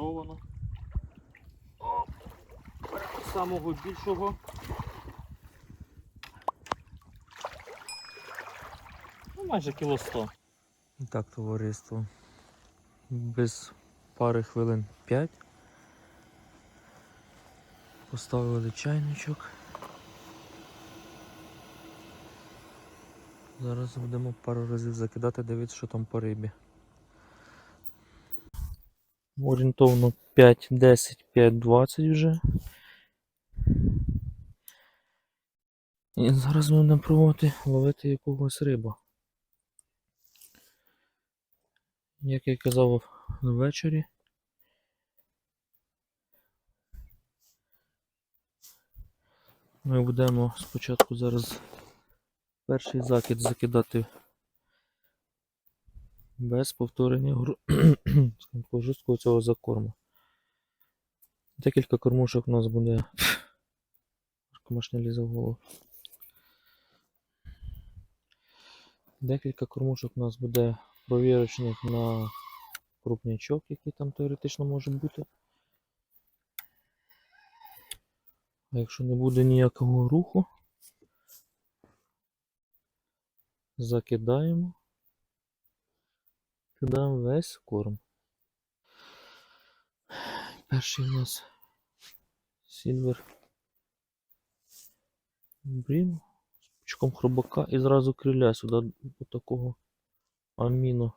запаровано. Самого більшого. Ну, майже кіло 100. І так, товариство. Без пари хвилин 5. Поставили чайничок. Зараз будемо пару разів закидати, дивитися, що там по рибі. Орієнтовно 5-10, 5-20 вже. І зараз будемо пробувати ловити якогось риба. Як я казав ввечері. Ми будемо спочатку зараз перший закид закидати без повторення гру... жорсткого цього закорму. Декілька кормушок у нас буде. Комашня лізе голову. Декілька кормушок у нас буде провірочних на крупнячок, який там теоретично може бути. А якщо не буде ніякого руху, закидаємо. Кидаємо весь корм. Перший у нас Сільвер Брін з пучком хробака і зразу криля сюди до такого аміно.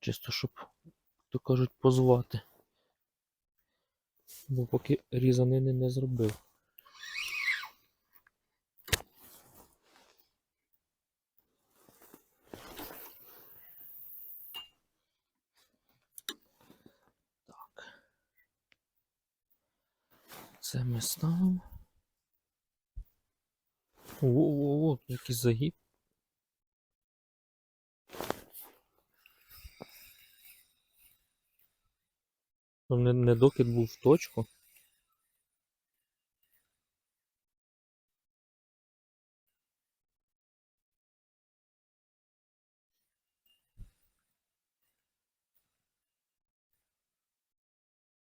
Чисто щоб, то кажуть, позвати. Бо поки різанини не зробив. Це ми ставимо. Во-во-во, який загиб. Ну, Не, не докид був в точку.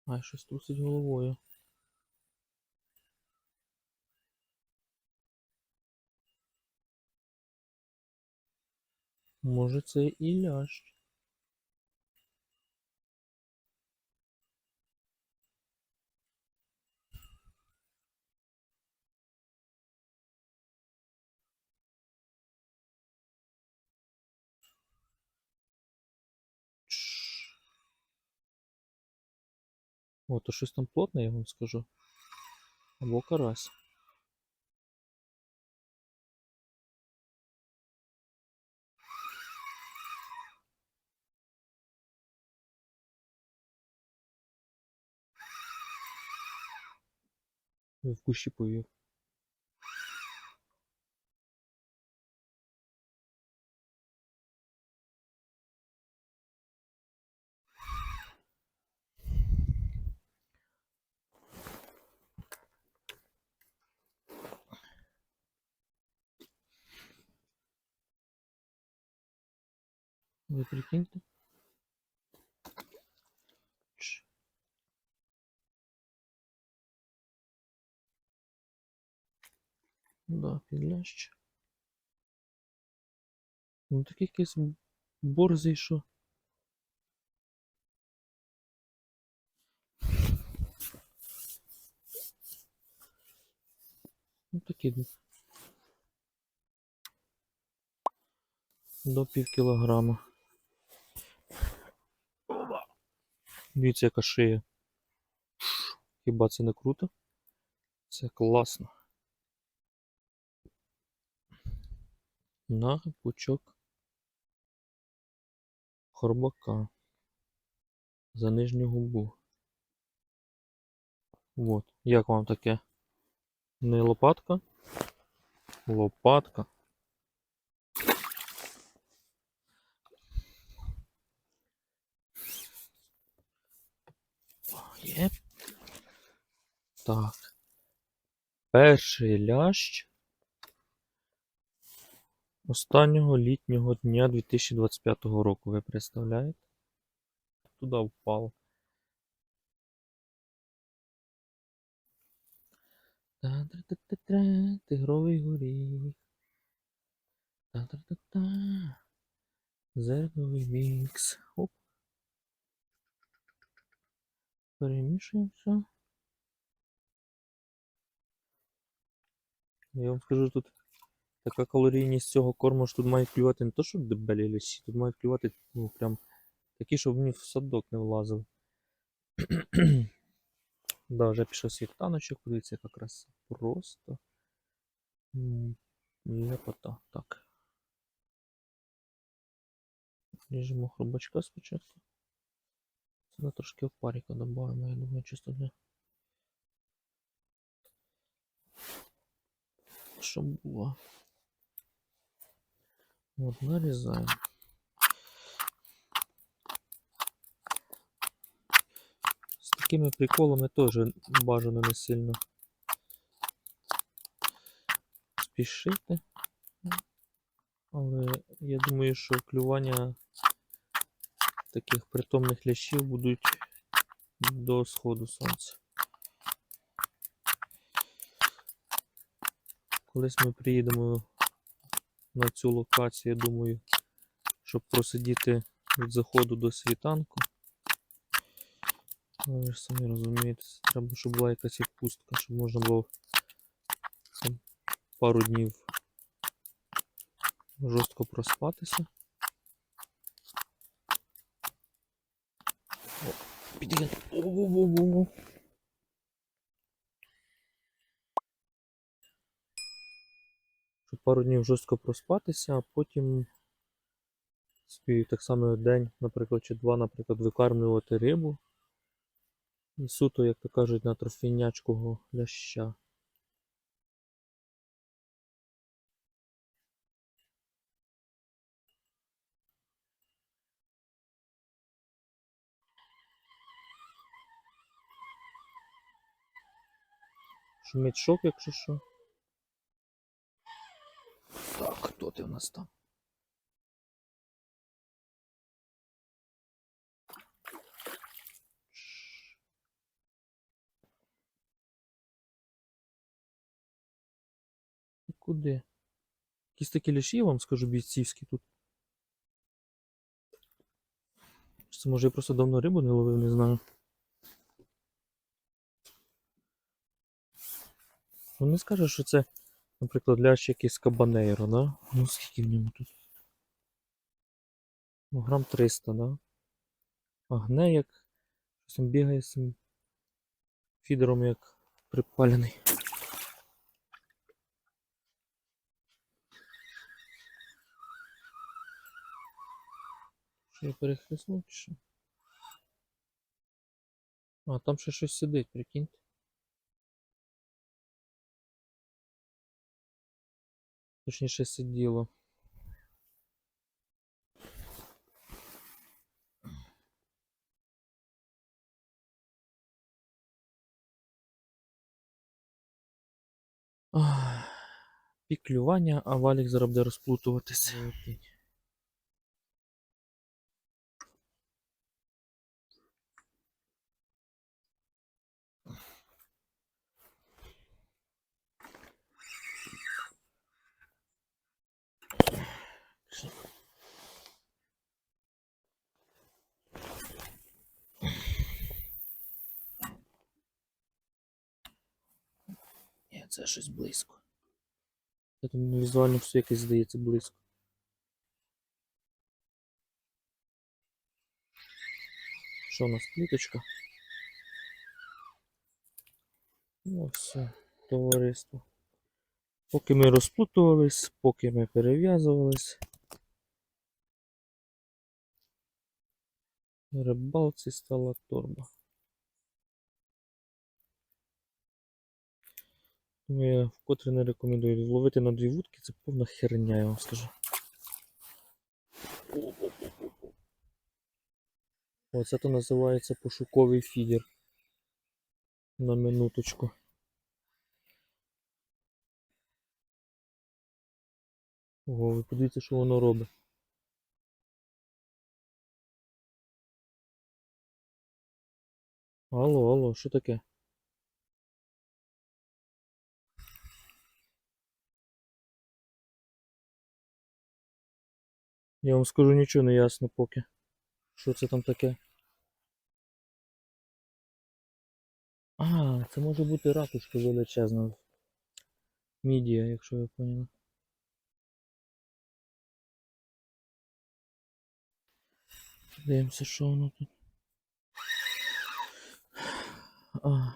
Ай, щось трусить головою. Може це і лящ. О, то щось там плотне, я вам скажу. Або карась. В кущі повів. Ви прикиньте. Да, підлящ. Ну такий якийсь борзий, що. Ну такий. До пів кілограма. Дивіться, яка шия. Хіба це не круто? Це класно. На пучок хорбака за нижню губу. Вот. Як вам таке? Не лопатка? Лопатка. Є. Так. Перший лящ. Останнього літнього дня 2025 року, ви представляєте? Туди. Та-та-та-та-та, тигровий горіх. Та-та-та-та. Зерновий мікс. Оп. Перемішуємо все. Я вам скажу, тут така калорійність цього корму, що тут мають клювати не то, що дебелі лісі, тут мають клювати ну, прям такі, щоб вони в садок не влазили. да, вже пішов світаночок, подивіться, яка краса. Просто. Ляпота. Так. Ріжемо хробачка спочатку. Сюди трошки опаріка додаємо, я думаю, чисто для. Щоб було. От, нарізаємо. З такими приколами теж бажано не сильно спішити. Але я думаю, що клювання таких притомних лящів будуть до сходу сонця. Колись ми приїдемо на цю локацію, я думаю, щоб просидіти від заходу до світанку. Ну, Ви ж самі розумієте, треба, щоб була якась відпустка, щоб можна було там пару днів жорстко проспатися. О, піде. О-о-о-о. Щоб пару днів жорстко проспатися, а потім собі так само день, наприклад, чи два, наприклад, викармлювати рибу. І суто, як то кажуть, на трофійнячкого ляща. Шумить шок, якщо що. Так, хто ти в нас там? Куди? Якісь такі ляші, я вам скажу, бійцівські тут. Це може я просто давно рибу не ловив, не знаю. Ну не скажеш, що це, наприклад, лящ якийсь кабанейро, да? Ну скільки в ньому тут? Ну, грам 300, да? А гне як. Щось він бігає з цим фідером як припалений. Що я перехреснув чи що? А, там ще щось сидить, прикиньте. Точніше сиділо. Піклювання, а валік зараз буде розплутуватися. Це щось близько. Я думаю, візуально все якесь здається близько. Що у нас пліточка? Ну все, товариство. Поки ми розплутувались, поки ми перев'язувались. Рибалці стала торба. Тому я вкотре не рекомендую ловити на дві вудки, це повна херня, я вам скажу. Оце то називається пошуковий фідер. На минуточку. Ого, ви подивіться, що воно робить. Алло, алло, що таке? Я вам скажу нічого не ясно поки. Що це там таке? А, це може бути ракушка величезна. Мідія, якщо ви поняли. Дивимося, що воно тут. А.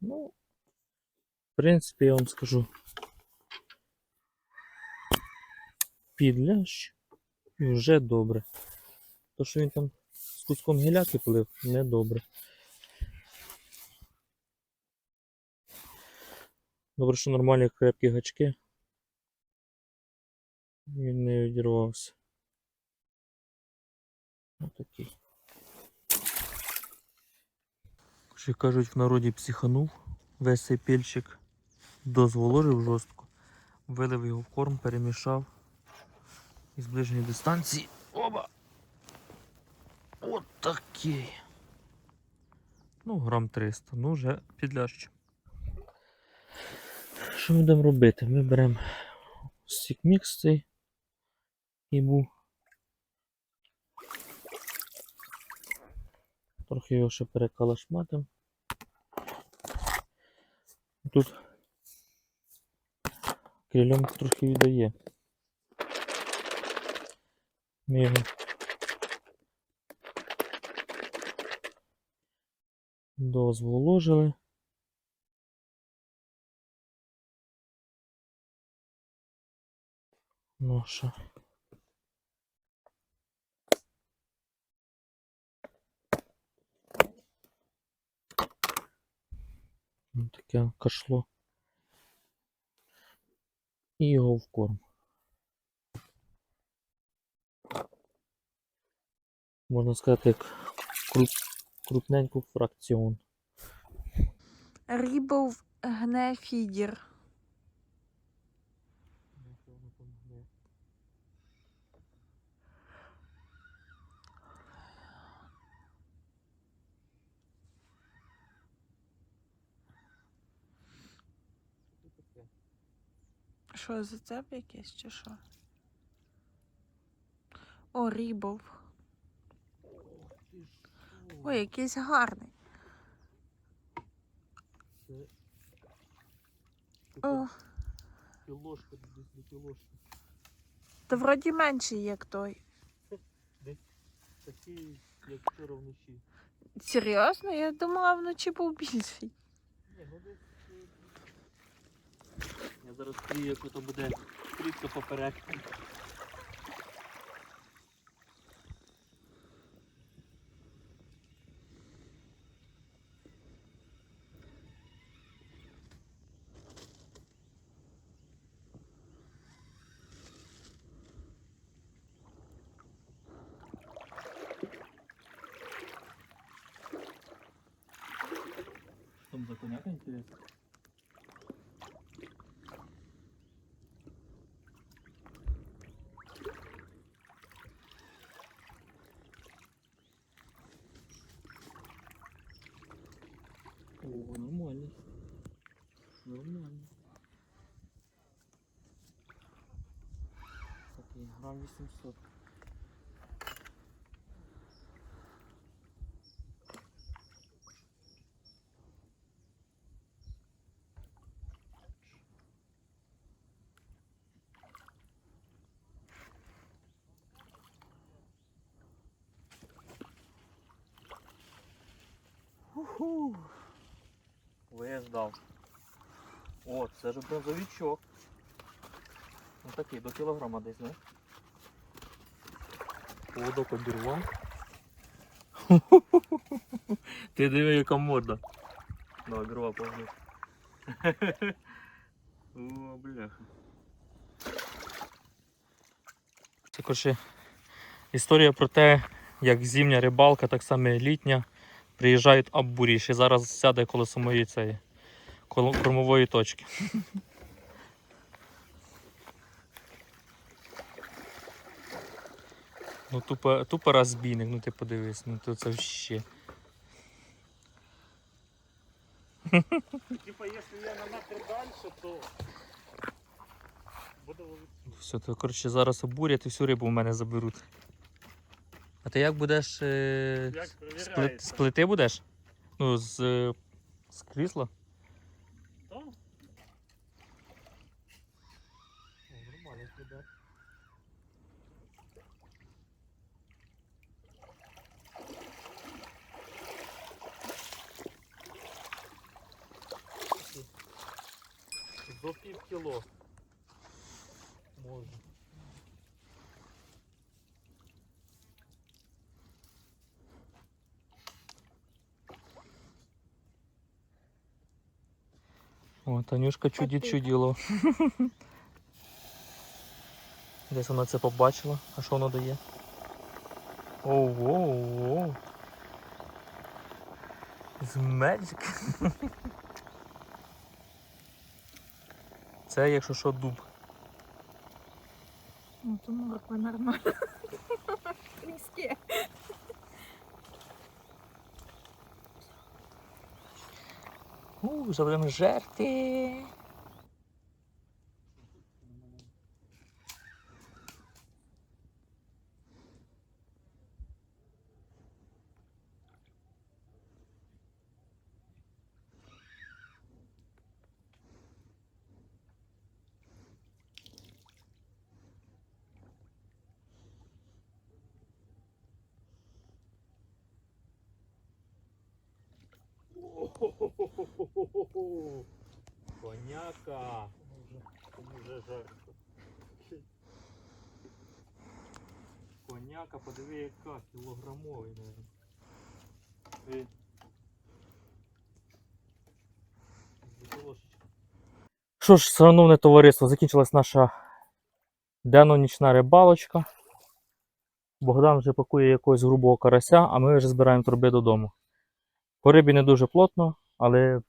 Ну, принципі, я вам скажу. Підлящ і вже добре. То, що він там з куском гіляки плив, не добре. Добре, що нормальні крепкі гачки. Він не відірвався. Отакий. Ще кажуть, в народі психанув. Весь цей пільчик дозволожив жорстко. Вилив його в корм, перемішав. І з ближньої дистанції. Оба! От такий. Ну, грам 300, ну вже підлящ. Що ми будемо робити? Ми беремо стікмікс цей і був. Трохи його ще перекалашматим. Тут крильом трохи віддає. Ми його дозволожили. Ноша. Ось таке кашло. І його в корм. Можна сказати, як крут, крупненьку фракціон. Рібов гне фідір. Що, зацеп якийсь чи що? О, рібов. Ой, якийсь гарний. О, Кілошка, десь кілошка. та вроді менший, як той. Такий, як вчора вночі. Серйозно? Я думала, вночі був більший. Ні, ну десь. Зараз крію, як ото буде стрітко поперек. Там за коняка интересно. О, нормальный. Нормально. Такий, грам 800. Уху. Виїжджав. О, це ж бронзовичок. Ну такий, до кілограма десь, не? Поводок обірвав. Ти диви, яка морда. Ну, обірвав поводок. О, бляха. Це коротше історія про те, як зимня рибалка, так само і літня приїжджають абурі. Ще зараз сяде колесо моєї цієї кормової точки. Ну, тупо, тупо розбійник, ну ти подивись, ну то це ще. Типа, якщо я на метр далі, то буде ловити. Все, то коротше зараз обурять і всю рибу в мене заберуть. А ти як будеш. Е... Як З, пли... плити будеш? Ну, з, з крісла? Так. О, Нормально буде. До пів кіло. Може. О, Танюшка чудить ти. чуділо. Десь вона це побачила. А що воно дає? Оу, воу, воу. З Magic. Це, якщо що, дуб. Ну, то морква нормально. Низьке. У, вже жерти. Коняка. Вже жарко. Коняка, подиви яка, кілограмовий, мабуть. Що ж, шановне товариство, закінчилась наша денно-нічна рибалочка. Богдан вже пакує якогось грубого карася, а ми вже збираємо труби додому. По рибі не дуже плотно, але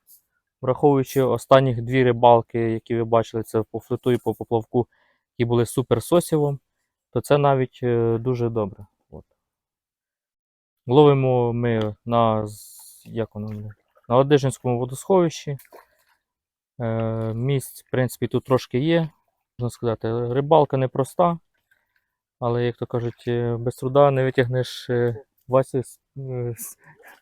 враховуючи останніх дві рибалки, які ви бачили, це по флету і по поплавку, які були супер сосівом, то це навіть е, дуже добре. От. Ловимо ми на, як воно, на Ладижинському водосховищі. Е, місць, в принципі, тут трошки є. Можна сказати, рибалка непроста, але, як то кажуть, е, без труда не витягнеш е, Васю з, з,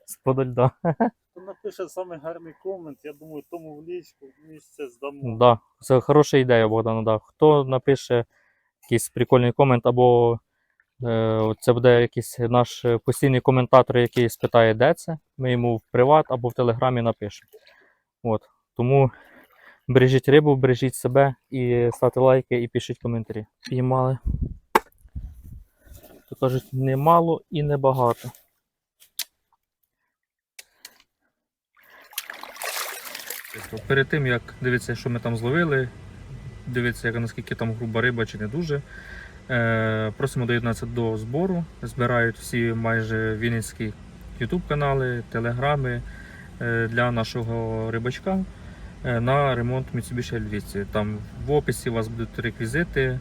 з-под льда. Хто напише самий гарний комент, я думаю, тому в лічку місце здамо. Да, це хороша ідея, Богдан. Да. Хто напише якийсь прикольний комент, або е, це буде якийсь наш е, постійний коментатор, який спитає, де це, ми йому в приват або в телеграмі напишемо. От. Тому бережіть рибу, бережіть себе і ставте лайки і пишіть коментарі. Піймали. То кажуть, не мало і не Перед тим як дивитися, що ми там зловили, дивитися, наскільки там груба риба чи не дуже. Е, просимо доєднатися до збору. Збирають всі майже вінницькі YouTube канали, телеграми е, для нашого рибачка е, на ремонт Mitsubishi L200. Там в описі у вас будуть реквізити,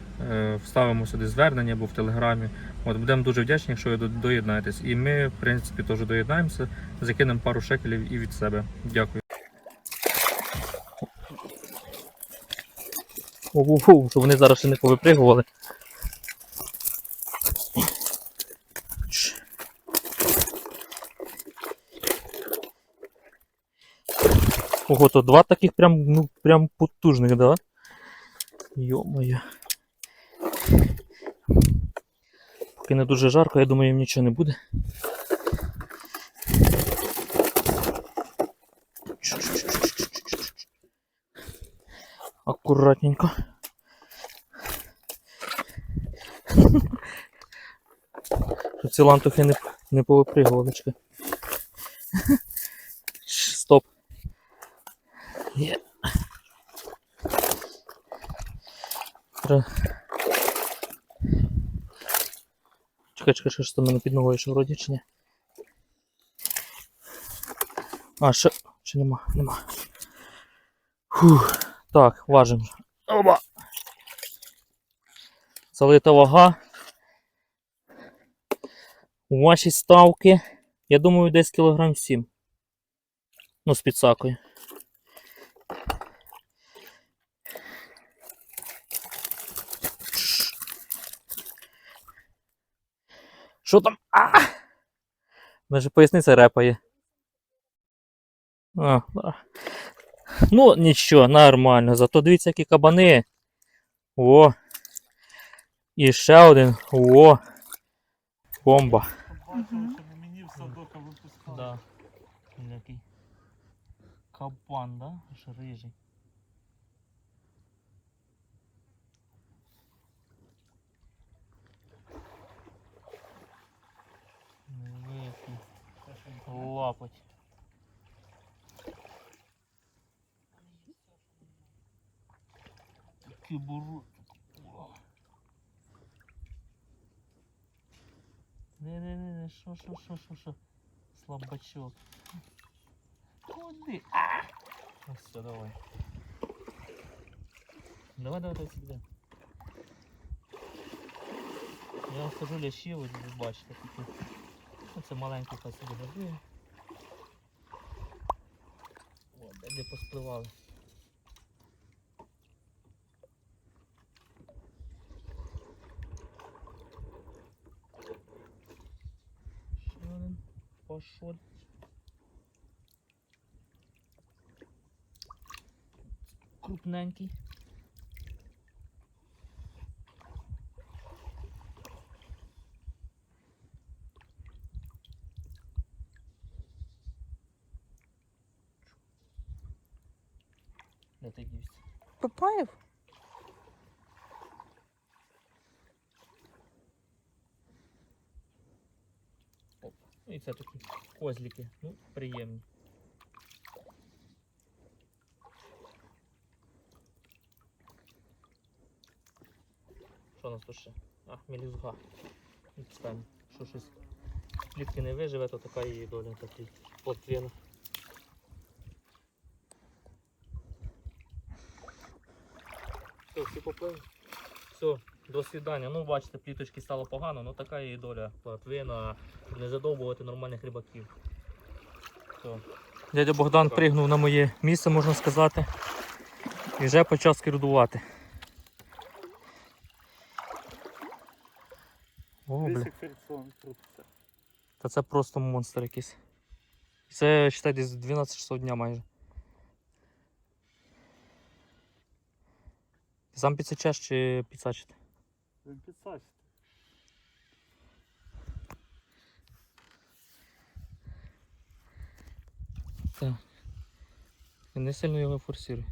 вставимо сюди звернення або в телеграмі. От будемо дуже вдячні, якщо ви доєднаєтесь. І ми, в принципі, теж доєднаємося, закинемо пару шекелів і від себе. Дякую. Ого, щоб вони зараз ще не повипригували. Ого, то два таких прям, ну, прям потужних, да? Йо-моє. Поки не дуже жарко, я думаю, їм нічого не буде. Аккуратненько. Щоб ці лантухи не, не повипригували. Стоп. Є. Тре- Чекай, чекай, що там мене під ногою ще вроді чи ні? А, ще. Чи нема? Нема. Фух. Так, важимо. Оба. Залита вага. У ваші ставки. Я думаю, десь кілограм 7. Ну, з підсакою. Що там? А! Даже поясниця репає. А, да. Ну, нічого, нормально. Зато дивіться, які кабани. О. І ще один. О. Бомба. Мені в садока випускали. Кабан, да? Аж рижий. Великий. Лапоть. Такий бурут. Не-не-не, що, що, що, що, що? Слабачок. Куди? А! Ну все, давай. Давай, давай, давай сюди. Я вам скажу лящі, ось ви бачите такі. Ну, це маленький хай собі годує. О, де де поспливали. Пошоль. Крупненький. Де ти дівся? Папаєв? І це такі козлики. Ну, приємні. Що у нас тут ще? А, мелюзга. Відстань. Що щось клітки не виживе, то така її доля такий плотвіна. Все, всі поплили. Все, до свидання. Ну, бачите, пліточки стало погано, ну така її доля плотвина, не задовбувати нормальних рибаків. Все. Дядя Богдан пригнув на моє місце, можна сказати, і вже почав скердувати. О, бля. Та це просто монстр якийсь. Це, считай, десь 12 часов дня майже. Ти сам підсечеш чи підсачити? Він підсачити. Так. Не сильно його форсируй.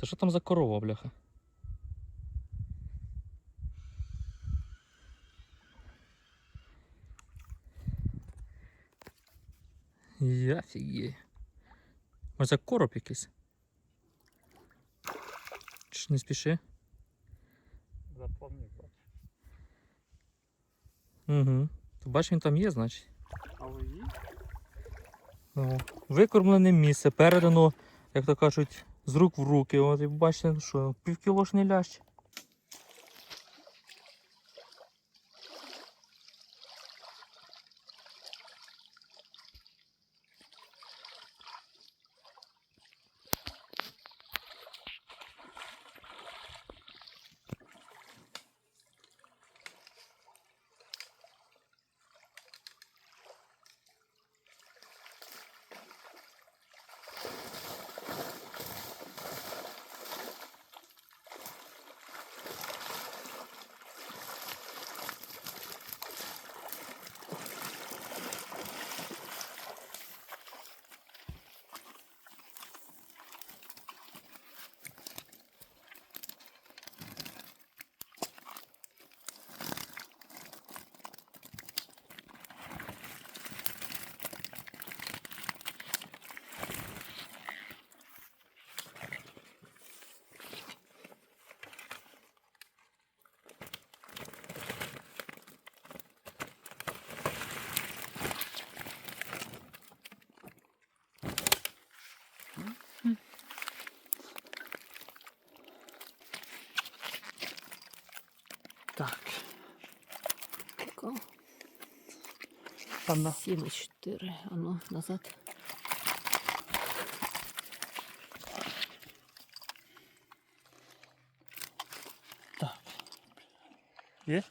Це що там за корова, бляха? Я фігію. Ось це короб якийсь. Чи не спіши? Угу. То бач, він там є, значить. Але є? Ну, викормлене місце, передано, як то кажуть, з рук в руки. От і бачите, що, півкілошний лящ. Так. Така. Анна. 7,4. А ну, назад. Так. Є?